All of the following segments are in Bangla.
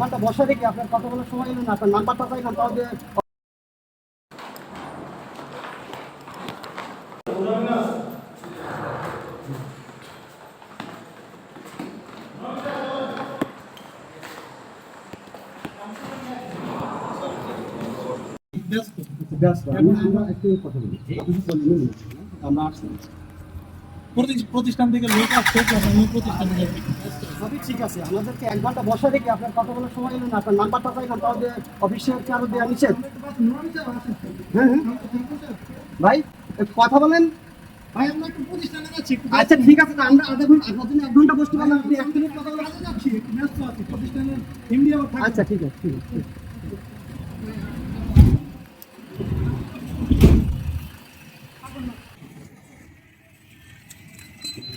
ঘণ্টা বসা রেখে আপনার কথা বলার সময় এলো না, আপনার নাম্বারটা চাইলাম তাও আমি আমরা আসছি। প্রতিষ্ঠান থেকে লোক আসছে প্রতিষ্ঠান থেকে সবই ঠিক আছে আমাদেরকে এক ঘণ্টা বসা রেখে আপনার কথা বলার সময় আপনার নাম্বারটা চাইলাম তাও দিয়ে অফিসের কারও দেওয়া নিষেধ। হ্যাঁ হ্যাঁ। ভাই কথা বলেন। ভাই আমরা একটু প্রতিষ্ঠানে যাচ্ছি আচ্ছা ঠিক আছে আমরা আধা ঘণ্টা আপনার জন্য এক ঘণ্টা বসতে পারলাম। আপনি এক মিনিট কথা বলেন কাজে যাচ্ছি ব্যস্ত আছি প্রতিষ্ঠানের এমডি আচ্ছা ঠিক আছে ঠিক আছে।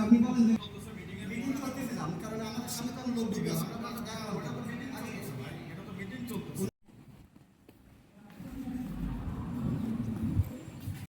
আপনি বলেন যে মিটিং করতেছিলাম কারণ আমাদের সামনে কোনো লোক ঢুকে আমরা